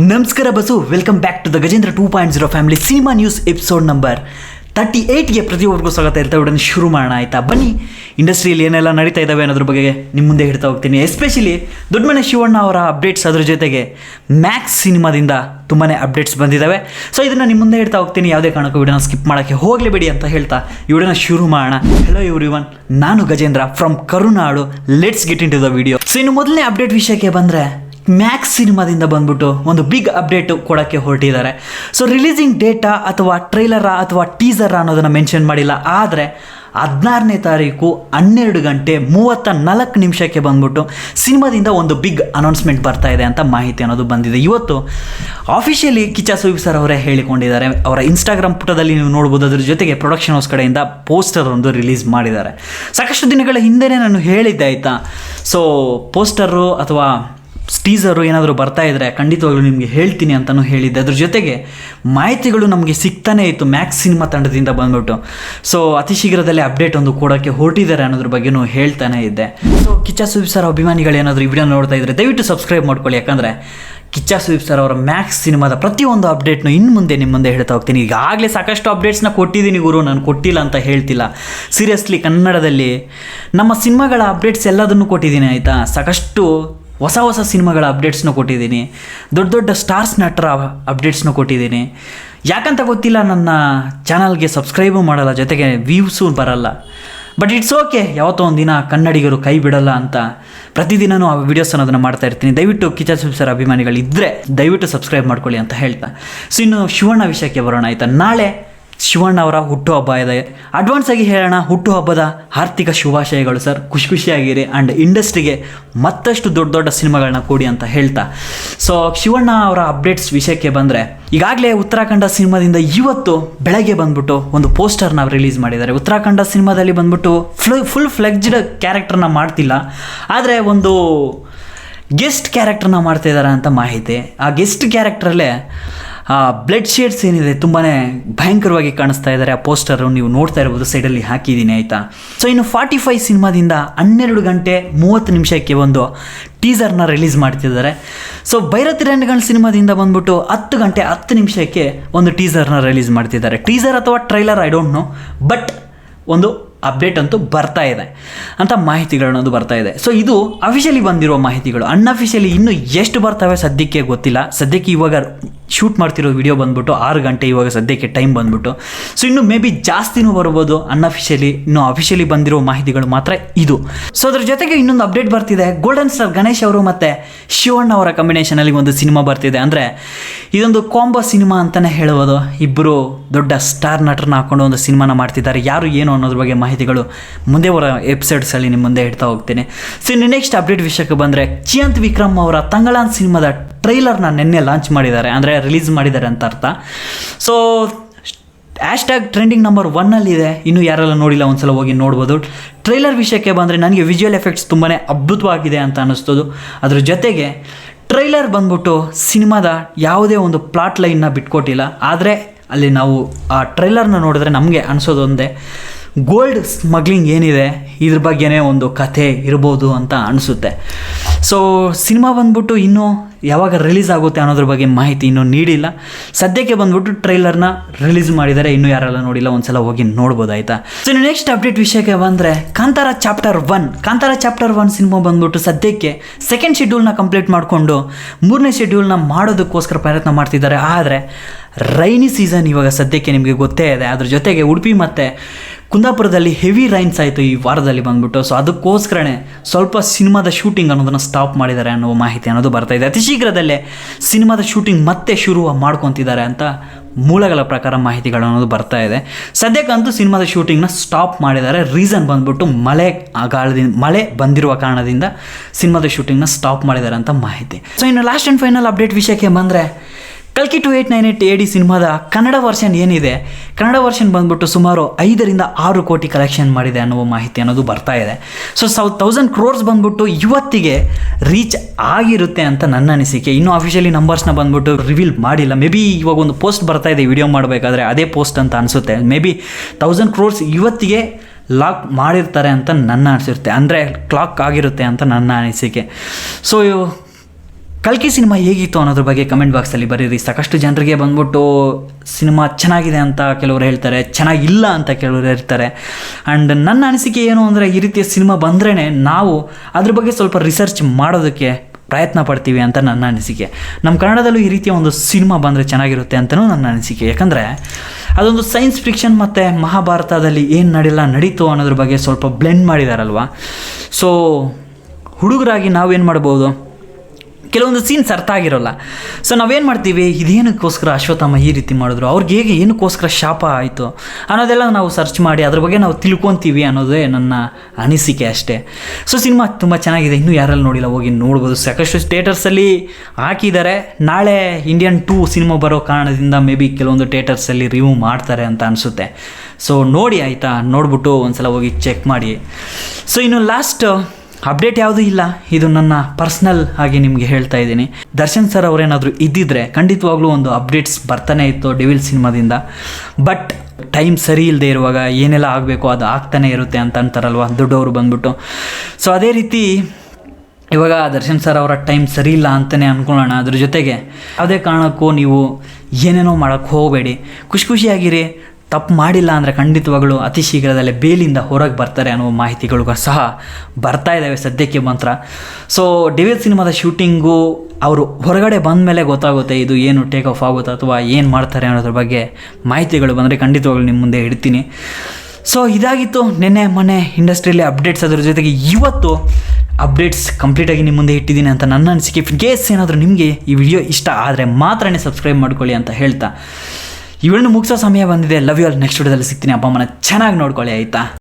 ನಮಸ್ಕಾರ Basu welcome back to the Gajendra two point zero family cinema news episode number thirty ಏಯ್ಟ್ಗೆ ಪ್ರತಿಯೊಬ್ಬರಿಗೂ ಸ್ವಾಗತ ಇರ್ತಾ ಇವಡನ್ನು ಶುರು ಮಾಡೋಣ ಆಯಿತಾ? ಬನ್ನಿ ಇಂಡಸ್ಟ್ರಿಯಲ್ಲಿ ಏನೆಲ್ಲ ನಡೀತಾ ಇದ್ದಾವೆ ಅನ್ನೋದ್ರ ಬಗ್ಗೆ ನಿಮ್ಮ ಮುಂದೆ ಹಿಡ್ತಾ ಹೋಗ್ತೀನಿ. ಎಸ್ಪೆಷಲಿ ದೊಡ್ಡಮನೆ ಶಿವಣ್ಣ ಅವರ ಅಪ್ಡೇಟ್ಸ್ ಅದ್ರ ಜೊತೆಗೆ ಮ್ಯಾಕ್ಸ್ ಸಿನಿಮಾದಿಂದ ತುಂಬಾ ಅಪ್ಡೇಟ್ಸ್ ಬಂದಿದ್ದಾವೆ ಸೊ ಇದನ್ನು ನಿಮ್ಮ ಮುಂದೆ ಹಿಡ್ತಾ ಹೋಗ್ತೀನಿ. ಯಾವುದೇ ಕಾರಣಕ್ಕೂ ವಿಡಿಯೋನ ಸ್ಕಿಪ್ ಮಾಡೋಕ್ಕೆ ಹೋಗಲೇಬೇಡಿ ಅಂತ ಹೇಳ್ತಾ ವಿಡಿಯೋನ ಶುರು ಮಾಡೋಣ. ಹೆಲೋ ಇವ್ರಿ ಒನ್ ನಾನು Gajendra from Karunadu let's get into the video so ಇನ್ನು ಮೊದಲನೇ ಅಪ್ಡೇಟ್ ವಿಷಯಕ್ಕೆ ಬಂದರೆ ಮ್ಯಾಕ್ಸ್ ಸಿನಿಮಾದಿಂದ ಬಂದ್ಬಿಟ್ಟು ಒಂದು ಬಿಗ್ ಅಪ್ಡೇಟು ಕೊಡೋಕ್ಕೆ ಹೊರಟಿದ್ದಾರೆ. ಸೊ ರಿಲೀಸಿಂಗ್ ಡೇಟಾ ಅಥವಾ ಟ್ರೈಲರ ಅಥವಾ ಟೀಸರ ಅನ್ನೋದನ್ನು ಮೆನ್ಷನ್ ಮಾಡಿಲ್ಲ. ಆದರೆ, ಹದಿನಾರನೇ ತಾರೀಕು ಹನ್ನೆರಡು ಗಂಟೆ ಮೂವತ್ತ ನಾಲ್ಕು ನಿಮಿಷಕ್ಕೆ ಬಂದ್ಬಿಟ್ಟು ಸಿನಿಮಾದಿಂದ ಒಂದು ಬಿಗ್ ಅನೌನ್ಸ್ಮೆಂಟ್ ಬರ್ತಾ ಇದೆ ಅಂತ ಮಾಹಿತಿ ಅನ್ನೋದು ಬಂದಿದೆ. ಇವತ್ತು ಆಫಿಷಿಯಲಿ ಕಿಚ್ಚ ಸುದೀಪ್ ಸರ್ ಅವರೇ ಹೇಳಿಕೊಂಡಿದ್ದಾರೆ. ಅವರ ಇನ್ಸ್ಟಾಗ್ರಾಮ್ ಪುಟದಲ್ಲಿ ನೀವು ನೋಡ್ಬೋದು. ಅದ್ರ ಜೊತೆಗೆ ಪ್ರೊಡಕ್ಷನ್ ಹೌಸ್ ಕಡೆಯಿಂದ ಪೋಸ್ಟರ್ ಒಂದು ರಿಲೀಸ್ ಮಾಡಿದ್ದಾರೆ. ಸಾಕಷ್ಟು ದಿನಗಳ ಹಿಂದೆನೇ ನಾನು ಹೇಳಿದ್ದೆ, ಆಯಿತಾ? ಸೊ ಪೋಸ್ಟರು ಅಥವಾ ಟೀಸರು ಏನಾದರೂ ಬರ್ತಾ ಇದ್ದರೆ ಖಂಡಿತವಾಗ್ಲೂ ನಿಮಗೆ ಹೇಳ್ತೀನಿ ಅಂತಲೂ ಹೇಳಿದ್ದೆ. ಅದ್ರ ಜೊತೆಗೆ ಮಾಹಿತಿಗಳು ನಮಗೆ ಸಿಗ್ತಾನೇ ಇತ್ತು ಮ್ಯಾಕ್ಸ್ ಸಿನಿಮಾ ತಂಡದಿಂದ ಬಂದ್ಬಿಟ್ಟು. ಸೊ ಅತಿ ಶೀಘ್ರದಲ್ಲೇ ಅಪ್ಡೇಟ್ ಒಂದು ಕೊಡೋಕ್ಕೆ ಹೊರಟಿದ್ದಾರೆ ಅನ್ನೋದ್ರ ಬಗ್ಗೆನೂ ಹೇಳ್ತಾನೆ ಇದ್ದೆ. ಸೊ ಕಿಚ್ಚ ಸುದೀಪ್ ಸರ್ ಅಭಿಮಾನಿಗಳು ಏನಾದರೂ ವಿಡಿಯೋ ನೋಡ್ತಾ ಇದ್ದರೆ ದಯವಿಟ್ಟು ಸಬ್ಸ್ಕ್ರೈಬ್ ಮಾಡ್ಕೊಳ್ಳಿ. ಯಾಕಂದರೆ ಕಿಚ್ಚ ಸುದೀಪ್ ಸರ್ ಅವರ ಮ್ಯಾಕ್ಸ್ ಸಿನಿಮಾದ ಪ್ರತಿಯೊಂದು ಅಪ್ಡೇಟ್ನು ಇನ್ನು ಮುಂದೆ ನಿಮ್ಮ ಮುಂದೆ ಹೇಳ್ತಾ ಹೋಗ್ತೀನಿ. ಈಗಾಗಲೇ ಸಾಕಷ್ಟು ಅಪ್ಡೇಟ್ಸ್ನ ಕೊಟ್ಟಿದ್ದೀನಿ ಗುರು. ನಾನು ಕೊಟ್ಟಿಲ್ಲ ಅಂತ ಹೇಳ್ತಿಲ್ಲ. ಸೀರಿಯಸ್ಲಿ ಕನ್ನಡದಲ್ಲಿ ನಮ್ಮ ಸಿನಿಮಾಗಳ ಅಪ್ಡೇಟ್ಸ್ ಎಲ್ಲದನ್ನು ಕೊಟ್ಟಿದ್ದೀನಿ, ಆಯಿತಾ? ಸಾಕಷ್ಟು ಹೊಸ ಹೊಸ ಸಿನಿಮಾಗಳ ಅಪ್ಡೇಟ್ಸ್ನ ಕೊಟ್ಟಿದ್ದೀನಿ. ದೊಡ್ಡ ದೊಡ್ಡ ಸ್ಟಾರ್ಸ್ ನಟರ ಅಪ್ಡೇಟ್ಸ್ನ ಕೊಟ್ಟಿದ್ದೀನಿ. ಯಾಕಂತ ಗೊತ್ತಿಲ್ಲ, ನನ್ನ ಚಾನಲ್ಗೆ ಸಬ್ಸ್ಕ್ರೈಬು ಮಾಡಲ್ಲ, ಜೊತೆಗೆ ವ್ಯೂಸು ಬರಲ್ಲ. ಬಟ್ ಇಟ್ಸ್ ಓಕೆ ಯಾವತ್ತೋ ಒಂದು ದಿನ ಕನ್ನಡಿಗರು ಕೈ ಬಿಡಲ್ಲ ಅಂತ ಪ್ರತಿದಿನವೂ ಆ ವಿಡಿಯೋಸ್ ಅನ್ನೋದನ್ನು ಮಾಡ್ತಾ ಇರ್ತೀನಿ. ದಯವಿಟ್ಟು ಸರ್ ಅಭಿಮಾನಿಗಳು ಇದ್ದರೆ ದಯವಿಟ್ಟು ಸಬ್ಸ್ಕ್ರೈಬ್ ಮಾಡ್ಕೊಳ್ಳಿ ಅಂತ ಹೇಳ್ತಾ. ಸೊ ಇನ್ನು ಶಿವಣ್ಣ ವಿಷಯಕ್ಕೆ ಬರೋಣ ಆಯಿತಾ? ನಾಳೆ ಶಿವಣ್ಣ ಅವರ ಹುಟ್ಟುಹಬ್ಬ ಇದೆ. ಅಡ್ವಾನ್ಸ್ ಆಗಿ ಹೇಳೋಣ ಹುಟ್ಟುಹಬ್ಬದ ಆರ್ಥಿಕ ಶುಭಾಶಯಗಳು ಸರ್. ಖುಷಿ ಖುಷಿಯಾಗಿರಿ ಆ್ಯಂಡ್ ಇಂಡಸ್ಟ್ರಿಗೆ ಮತ್ತಷ್ಟು ದೊಡ್ಡ ದೊಡ್ಡ ಸಿನಿಮಾಗಳನ್ನ ಕೊಡಿ ಅಂತ ಹೇಳ್ತಾ. ಸೊ ಶಿವಣ್ಣ ಅವರ ಅಪ್ಡೇಟ್ಸ್ ವಿಷಯಕ್ಕೆ ಬಂದರೆ, ಈಗಾಗಲೇ ಉತ್ತರಾಖಂಡ ಸಿನಿಮಾದಿಂದ ಇವತ್ತು ಬೆಳಗ್ಗೆ ಬಂದ್ಬಿಟ್ಟು ಒಂದು ಪೋಸ್ಟರ್ನ ರಿಲೀಸ್ ಮಾಡಿದ್ದಾರೆ. ಉತ್ತರಾಖಂಡ ಸಿನಿಮಾದಲ್ಲಿ ಬಂದ್ಬಿಟ್ಟು ಫ್ಲ ಫುಲ್ ಫ್ಲೆಕ್ಜ್ಡ್ ಕ್ಯಾರೆಕ್ಟರ್ನ ಮಾಡ್ತಿಲ್ಲ. ಆದರೆ ಒಂದು ಗೆಸ್ಟ್ ಕ್ಯಾರೆಕ್ಟರ್ನ ಮಾಡ್ತಾ ಇದ್ದಾರೆ ಅಂತ ಮಾಹಿತಿ. ಆ ಗೆಸ್ಟ್ ಕ್ಯಾರೆಕ್ಟ್ರಲ್ಲೇ ಬ್ಲಡ್ ಶೇಡ್ಸ್ ಏನಿದೆ ತುಂಬಾ ಭಯಂಕರವಾಗಿ ಕಾಣಿಸ್ತಾ ಇದ್ದಾರೆ ಆ ಪೋಸ್ಟರು ನೀವು ನೋಡ್ತಾ ಇರ್ಬೋದು ಸೈಡಲ್ಲಿ ಹಾಕಿದ್ದೀನಿ ಆಯಿತಾ? ಸೊ ಇನ್ನು ಫಾರ್ಟಿ ಫೈವ್ ಸಿನಿಮಾದಿಂದ ಹನ್ನೆರಡು ಗಂಟೆ ಮೂವತ್ತು ನಿಮಿಷಕ್ಕೆ ಒಂದು ಟೀಸರ್ನ ರಿಲೀಸ್ ಮಾಡ್ತಿದ್ದಾರೆ. ಸೊ ಭೈರತಿ ರಂಗಗಳ ಸಿನಿಮಾದಿಂದ ಬಂದ್ಬಿಟ್ಟು ಹತ್ತು ಗಂಟೆ ಹತ್ತು ನಿಮಿಷಕ್ಕೆ ಒಂದು ಟೀಸರ್ನ ರಿಲೀಸ್ ಮಾಡ್ತಿದ್ದಾರೆ. ಟೀಸರ್ ಅಥವಾ trailer I don't know but ಒಂದು ಅಪ್ಡೇಟ್ ಅಂತೂ ಬರ್ತಾ ಇದೆ ಅಂತ ಮಾಹಿತಿಗಳನ್ನೋದು ಬರ್ತಾ ಇದೆ. ಸೊ ಇದು ಅಫಿಷಿಯಲಿ ಬಂದಿರುವ ಮಾಹಿತಿಗಳು. ಅನ್ಅಫಿಷಿಯಲಿ ಇನ್ನೂ ಎಷ್ಟು ಬರ್ತವೆ ಸದ್ಯಕ್ಕೆ ಗೊತ್ತಿಲ್ಲ. ಸದ್ಯಕ್ಕೆ ಇವಾಗ ಶೂಟ್ ಮಾಡ್ತಿರೋ ವಿಡಿಯೋ ಬಂದ್ಬಿಟ್ಟು ಆರು ಗಂಟೆ ಇವಾಗ ಸದ್ಯಕ್ಕೆ ಟೈಮ್ ಬಂದ್ಬಿಟ್ಟು. ಸೊ ಇನ್ನು ಮೇ ಬಿ ಜಾಸ್ತಿನೂ ಬರ್ಬೋದು. ಅನ್ಅಫಿಷಿಯಲಿ ಇನ್ನು ಅಫಿಷಿಯಲಿ ಬಂದಿರೋ ಮಾಹಿತಿಗಳು ಮಾತ್ರ ಇದು. ಸೊ ಅದ್ರ ಜೊತೆಗೆ ಇನ್ನೊಂದು ಅಪ್ಡೇಟ್ ಬರ್ತಿದೆ. ಗೋಲ್ಡನ್ ಸ್ಟಾರ್ ಗಣೇಶ್ ಅವರು ಮತ್ತು ಶಿವಣ್ಣ ಅವರ ಕಾಂಬಿನೇಷನಲ್ಲಿ ಒಂದು ಸಿನಿಮಾ ಬರ್ತಿದೆ. ಅಂದರೆ ಇದೊಂದು ಕಾಂಬೋ ಸಿನಿಮಾ ಅಂತಲೇ ಹೇಳ್ಬೋದು ಇಬ್ಬರು ದೊಡ್ಡ ಸ್ಟಾರ್ ನಟರನ್ನ ಹಾಕೊಂಡು ಒಂದು ಸಿನಿಮಾನ ಮಾಡ್ತಿದ್ದಾರೆ. ಯಾರು ಏನು ಅನ್ನೋದ್ರ ಬಗ್ಗೆ ಮಾಹಿತಿಗಳು ಮುಂದೆ ಬರೋ ಎಪಿಸೋಡ್ಸಲ್ಲಿ ನಿಮ್ಮ ಮುಂದೆ ಇಡ್ತಾ ಹೋಗ್ತೀನಿ. ಸೊ ಇನ್ನು ನೆಕ್ಸ್ಟ್ ಅಪ್ಡೇಟ್ ವಿಷಯಕ್ಕೆ ಬಂದರೆ, ಚಿಯಂತ್ ವಿಕ್ರಮ್ ಅವರ ತಂಗಳಾನ್ ಸಿನಿಮಾದ ಟ್ರೈಲರ್ನ ನಿನ್ನೆ ಲಾಂಚ್ ಮಾಡಿದ್ದಾರೆ. ಅಂದರೆ ರಿಲೀಸ್ ಮಾಡಿದ್ದಾರೆ ಅಂತ ಅರ್ಥ. So ash tag trending number ಒನ್ನಲ್ಲಿದೆ ಇನ್ನೂ ಯಾರೆಲ್ಲ ನೋಡಿಲ್ಲ ಒಂದ್ಸಲ ಹೋಗಿ ನೋಡ್ಬೋದು. ಟ್ರೈಲರ್ ವಿಷಯಕ್ಕೆ ಬಂದರೆ, ನನಗೆ ವಿಜುವಲ್ ಎಫೆಕ್ಟ್ಸ್ ತುಂಬಾ ಅದ್ಭುತವಾಗಿದೆ ಅಂತ ಅನ್ನಿಸ್ತದು. ಅದ್ರ ಜೊತೆಗೆ ಟ್ರೈಲರ್ ಬಂದ್ಬಿಟ್ಟು ಸಿನಿಮಾದ ಯಾವುದೇ ಒಂದು ಪ್ಲಾಟ್ ಲೈನ್ನ ಬಿಟ್ಕೊಟ್ಟಿಲ್ಲ. ಆದರೆ ಅಲ್ಲಿ ನಾವು ಆ ಟ್ರೈಲರ್ನ ನೋಡಿದ್ರೆ ನಮಗೆ ಅನಿಸೋದು ಒಂದೇ. ಗೋಲ್ಡ್ ಸ್ಮಗ್ಲಿಂಗ್ ಏನಿದೆ? ಇದ್ರ ಬಗ್ಗೆನೇ ಒಂದು ಕಥೆ ಇರ್ಬೋದು ಅಂತ ಅನಿಸುತ್ತೆ. ಸೊ ಸಿನಿಮಾ ಬಂದ್ಬಿಟ್ಟು ಇನ್ನೂ ಯಾವಾಗ ರಿಲೀಸ್ ಆಗುತ್ತೆ ಅನ್ನೋದ್ರ ಬಗ್ಗೆ ಮಾಹಿತಿ ಇನ್ನೂ ನೀಡಿಲ್ಲ. ಸದ್ಯಕ್ಕೆ ಬಂದ್ಬಿಟ್ಟು ಟ್ರೈಲರ್ನ ರಿಲೀಸ್ ಮಾಡಿದ್ದಾರೆ ಇನ್ನೂ ಯಾರೆಲ್ಲ ನೋಡಿಲ್ಲ, ಒಂದ್ಸಲ ಹೋಗಿ ನೋಡ್ಬೋದು ಆಯಿತಾ ಸೊ ಇನ್ನು ನೆಕ್ಸ್ಟ್ ಅಪ್ಡೇಟ್ ವಿಷಯಕ್ಕೆ ಬಂದರೆ, Kantara chapter one Kantara chapter one cinema ಬಂದ್ಬಿಟ್ಟು ಸದ್ಯಕ್ಕೆ ಸೆಕೆಂಡ್ ಶೆಡ್ಯೂಲ್ನ ಕಂಪ್ಲೀಟ್ ಮಾಡಿಕೊಂಡು ಮೂರನೇ ಶೆಡ್ಯೂಲ್ನ ಮಾಡೋದಕ್ಕೋಸ್ಕರ ಪ್ರಯತ್ನ ಮಾಡ್ತಿದ್ದಾರೆ. ಆದರೆ ರೈನಿ ಸೀಸನ್ ಇವಾಗ ಸದ್ಯಕ್ಕೆ ನಿಮಗೆ ಗೊತ್ತೇ ಇದೆ. ಅದ್ರ ಜೊತೆಗೆ ಉಡುಪಿ ಮತ್ತು ಕುಂದಾಪುರದಲ್ಲಿ ಹೆವಿ ರೈನ್ಸ್ ಆಯಿತು ಈ ವಾರದಲ್ಲಿ ಬಂದ್ಬಿಟ್ಟು. ಸೊ ಅದಕ್ಕೋಸ್ಕರನೇ ಸ್ವಲ್ಪ ಸಿನಿಮಾದ ಶೂಟಿಂಗ್ ಅನ್ನೋದನ್ನು ಸ್ಟಾಪ್ ಮಾಡಿದ್ದಾರೆ ಅನ್ನೋ ಮಾಹಿತಿ ಅನ್ನೋದು ಬರ್ತಾ ಇದೆ. ಅತಿ ಶೀಘ್ರದಲ್ಲೇ ಸಿನಿಮಾದ ಶೂಟಿಂಗ್ ಮತ್ತೆ ಶುರು ಮಾಡ್ಕೊತಿದ್ದಾರೆ ಅಂತ ಮೂಲಗಳ ಪ್ರಕಾರ ಮಾಹಿತಿಗಳು ಅನ್ನೋದು ಬರ್ತಾ ಇದೆ. ಸದ್ಯಕ್ಕಂತೂ ಸಿನಿಮಾದ ಶೂಟಿಂಗ್ನ ಸ್ಟಾಪ್ ಮಾಡಿದ್ದಾರೆ. ರೀಸನ್ ಬಂದ್ಬಿಟ್ಟು ಮಳೆ ಗಾಳದಿಂದ ಮಳೆ ಬಂದಿರುವ ಕಾರಣದಿಂದ ಸಿನಿಮಾದ ಶೂಟಿಂಗ್ನ ಸ್ಟಾಪ್ ಮಾಡಿದ್ದಾರೆ ಅಂತ ಮಾಹಿತಿ. ಸೊ ಇನ್ನು ಲಾಸ್ಟ್ ಆ್ಯಂಡ್ ಫೈನಲ್ ಅಪ್ಡೇಟ್ ವಿಷಯಕ್ಕೆ ಬಂದರೆ ಕಲ್ಕಿ two eight nine eight A D cinema Kannada version ಏನಿದೆ? ಕನ್ನಡ ವರ್ಷನ್ ಬಂದ್ಬಿಟ್ಟು ಸುಮಾರು ಐದರಿಂದ ಆರು ಕೋಟಿ ಕಲೆಕ್ಷನ್ ಮಾಡಿದೆ ಅನ್ನುವ ಮಾಹಿತಿ ಅನ್ನೋದು ಬರ್ತಾ ಇದೆ. ಸೊ ಸೌ ತೌಸಂಡ್ ಕ್ರೋರ್ಸ್ ಬಂದ್ಬಿಟ್ಟು ಇವತ್ತಿಗೆ ರೀಚ್ ಆಗಿರುತ್ತೆ ಅಂತ ನನ್ನ ಅನಿಸಿಕೆ. ಇನ್ನೂ ಅಫಿಷಿಯಲಿ ನಂಬರ್ಸ್ನ ಬಂದ್ಬಿಟ್ಟು ರಿವೀಲ್ ಮಾಡಿಲ್ಲ. ಮೇ ಬಿ ಇವಾಗ ಒಂದು ಪೋಸ್ಟ್ ಬರ್ತಾ ಇದೆ ವಿಡಿಯೋ ಮಾಡಬೇಕಾದ್ರೆ ಅದೇ ಪೋಸ್ಟ್ ಅಂತ ಅನಿಸುತ್ತೆ. ಮೇ ಬಿ ತೌಸಂಡ್ ಕ್ರೋರ್ಸ್ ಇವತ್ತಿಗೆ ಲಾಕ್ ಮಾಡಿರ್ತಾರೆ ಅಂತ ನನ್ನ ಅನಿಸಿರುತ್ತೆ. ಅಂದರೆ ಕ್ಲಾಕ್ ಆಗಿರುತ್ತೆ ಅಂತ ನನ್ನ ಅನಿಸಿಕೆ. ಸೊ ಕಲ್ಕಿ ಸಿನಿಮಾ ಹೇಗಿತ್ತು ಅನ್ನೋದ್ರ ಬಗ್ಗೆ ಕಮೆಂಟ್ ಬಾಕ್ಸಲ್ಲಿ ಬರೀರಿ. ಸಾಕಷ್ಟು ಜನರಿಗೆ ಬಂದ್ಬಿಟ್ಟು ಸಿನಿಮಾ ಚೆನ್ನಾಗಿದೆ ಅಂತ ಕೆಲವರು ಹೇಳ್ತಾರೆ, ಚೆನ್ನಾಗಿಲ್ಲ ಅಂತ ಕೆಲವರು ಇರ್ತಾರೆ ಆ್ಯಂಡ್ ನನ್ನ ಅನಿಸಿಕೆ ಏನು ಅಂದರೆ ಈ ರೀತಿಯ ಸಿನಿಮಾ ಬಂದ್ರೇ ನಾವು ಅದ್ರ ಬಗ್ಗೆ ಸ್ವಲ್ಪ ರಿಸರ್ಚ್ ಮಾಡೋದಕ್ಕೆ ಪ್ರಯತ್ನ ಪಡ್ತೀವಿ ಅಂತ ನನ್ನ ಅನಿಸಿಕೆ. ನಮ್ಮ ಕನ್ನಡದಲ್ಲೂ ಈ ರೀತಿಯ ಒಂದು ಸಿನಿಮಾ ಬಂದರೆ ಚೆನ್ನಾಗಿರುತ್ತೆ ಅಂತಲೂ ನನ್ನ ಅನಿಸಿಕೆ. ಯಾಕಂದರೆ ಅದೊಂದು ಸೈನ್ಸ್ ಫಿಕ್ಷನ್ ಮತ್ತು ಮಹಾಭಾರತದಲ್ಲಿ ಏನು ನಡೆಯಲ್ಲ ನಡೀತು ಅನ್ನೋದ್ರ ಬಗ್ಗೆ ಸ್ವಲ್ಪ ಬ್ಲೆಂಡ್ ಮಾಡಿದಾರಲ್ವ? ಸೊ ಹುಡುಗರಾಗಿ ನಾವೇನು ಮಾಡ್ಬೋದು? ಕೆಲವೊಂದು ಸೀನ್ಸ್ ಅರ್ಥ ಆಗಿರೋಲ್ಲ. ಸೊ ನಾವೇನು ಮಾಡ್ತೀವಿ? ಇದೇನಕ್ಕೋಸ್ಕರ ಅಶ್ವತ್ಥಾಮ ಈ ರೀತಿ ಮಾಡಿದ್ರು? ಅವ್ರಿಗೆ ಹೇಗೆ ಏನಕ್ಕೋಸ್ಕರ ಶಾಪ ಆಯಿತು? ಅನ್ನೋದೆಲ್ಲ ನಾವು ಸರ್ಚ್ ಮಾಡಿ ಅದ್ರ ಬಗ್ಗೆ ನಾವು ತಿಳ್ಕೊತೀವಿ ಅನ್ನೋದೇ ನನ್ನ ಅನಿಸಿಕೆ ಅಷ್ಟೇ. ಸೊ ಸಿನಿಮಾ ತುಂಬ ಚೆನ್ನಾಗಿದೆ. ಇನ್ನೂ ಯಾರೆಲ್ಲ ನೋಡಿಲ್ಲ, ಹೋಗಿ ನೋಡ್ಬೋದು. ಸಾಕಷ್ಟು ಥೇಟರ್ಸಲ್ಲಿ ಹಾಕಿದ್ದಾರೆ. ನಾಳೆ ಇಂಡಿಯನ್ ಟೂ ಸಿನಿಮಾ ಬರೋ ಕಾರಣದಿಂದ ಮೇ ಬಿ ಕೆಲವೊಂದು ಥಿಯೇಟರ್ಸಲ್ಲಿ ರಿವ್ಯೂ ಮಾಡ್ತಾರೆ ಅಂತ ಅನಿಸುತ್ತೆ. ಸೊ ನೋಡಿ ಆಯಿತಾ? ನೋಡ್ಬಿಟ್ಟು ಒಂದ್ಸಲ ಹೋಗಿ ಚೆಕ್ ಮಾಡಿ. ಸೊ ಇನ್ನು ಲಾಸ್ಟ್ ಅಪ್ಡೇಟ್ ಯಾವುದೂ ಇಲ್ಲ. ಇದು ನನ್ನ ಪರ್ಸ್ನಲ್ ಆಗಿ ನಿಮಗೆ ಹೇಳ್ತಾ ಇದ್ದೀನಿ. ದರ್ಶನ್ ಸರ್ ಅವರೇನಾದರೂ ಇದ್ದಿದ್ರೆ ಖಂಡಿತವಾಗ್ಲೂ ಒಂದು ಅಪ್ಡೇಟ್ಸ್ ಬರ್ತಾನೆ ಇತ್ತು ಡೆವಿಲ್ ಸಿನಿಮಾದಿಂದ ಬಟ್ ಟೈಮ್ ಸರಿ ಇಲ್ಲದೆ ಇರುವಾಗ ಏನೆಲ್ಲ ಆಗಬೇಕು ಅದು ಆಗ್ತಾನೆ ಇರುತ್ತೆ ಅಂತ ಅಂತಾರಲ್ವ? ದೊಡ್ಡವರು ಬಂದ್ಬಿಟ್ಟು. ಸೊ ಅದೇ ರೀತಿ ಇವಾಗ ದರ್ಶನ್ ಸರ್ ಅವರ ಟೈಮ್ ಸರಿ ಇಲ್ಲ ಅಂತಲೇ ಅಂದ್ಕೊಳ್ಳೋಣ ಅದ್ರ ಜೊತೆಗೆ ಯಾವುದೇ ಕಾರಣಕ್ಕೂ ನೀವು ಏನೇನೋ ಮಾಡೋಕ್ಕೆ ಹೋಗಬೇಡಿ. ಖುಷಿ ಖುಷಿಯಾಗಿರಿ. ತಪ್ಪು ಮಾಡಿಲ್ಲ ಅಂದರೆ ಖಂಡಿತವಾಗಲೂ ಅತಿ ಶೀಘ್ರದಲ್ಲೇ ಬೇಲಿಂದ ಹೊರಗೆ ಬರ್ತಾರೆ ಅನ್ನೋ ಮಾಹಿತಿಗಳು ಸಹ ಬರ್ತಾ ಇದ್ದಾವೆ ಸದ್ಯಕ್ಕೆ ಮಾತ್ರ. ಸೊ ಡಿವಿಲ್ ಸಿನಿಮಾದ ಶೂಟಿಂಗು ಅವರು ಹೊರಗಡೆ ಬಂದ ಮೇಲೆ ಗೊತ್ತಾಗುತ್ತೆ ಇದು ಏನು ಟೇಕ್ ಆಫ್ ಆಗುತ್ತೆ ಅಥವಾ ಏನು ಮಾಡ್ತಾರೆ ಅನ್ನೋದ್ರ ಬಗ್ಗೆ ಮಾಹಿತಿಗಳು ಬಂದರೆ ಖಂಡಿತವಾಗ್ಲೂ ನಿಮ್ಮ ಮುಂದೆ ಇಡ್ತೀನಿ. ಸೊ ಇದಾಗಿತ್ತು ನಿನ್ನೆ ಮೊನ್ನೆ ಇಂಡಸ್ಟ್ರಿಯಲ್ಲಿ ಅಪ್ಡೇಟ್ಸ್ ಅದರ ಜೊತೆಗೆ ಇವತ್ತು ಅಪ್ಡೇಟ್ಸ್ ಕಂಪ್ಲೀಟಾಗಿ ನಿಮ್ಮ ಮುಂದೆ ಇಟ್ಟಿದ್ದೀನಿ ಅಂತ ನನ್ನ ಅನಿಸಿಕೆ. ಗೇಸ್ ಏನಾದರೂ ನಿಮಗೆ ಈ ವಿಡಿಯೋ ಇಷ್ಟ ಆದರೆ ಮಾತ್ರನೇ ಸಬ್ಸ್ಕ್ರೈಬ್ ಮಾಡ್ಕೊಳ್ಳಿ ಅಂತ ಹೇಳ್ತಾ. ಇವೆರಡು ಮುಗಿಸೋ ಸಮಯ ಬಂದಿದೆ. ಲವ್ ಯು ಆಲ್ ನೆಕ್ಸ್ಟ್ ವಿಡಿಯೋದಲ್ಲಿ ಸಿಗ್ತೀನಿ. ಅಪ್ಪ ಅಮ್ಮನ ಚೆನ್ನಾಗಿ ನೋಡ್ಕೊಳ್ಳಿ, ಆಯಿತಾ?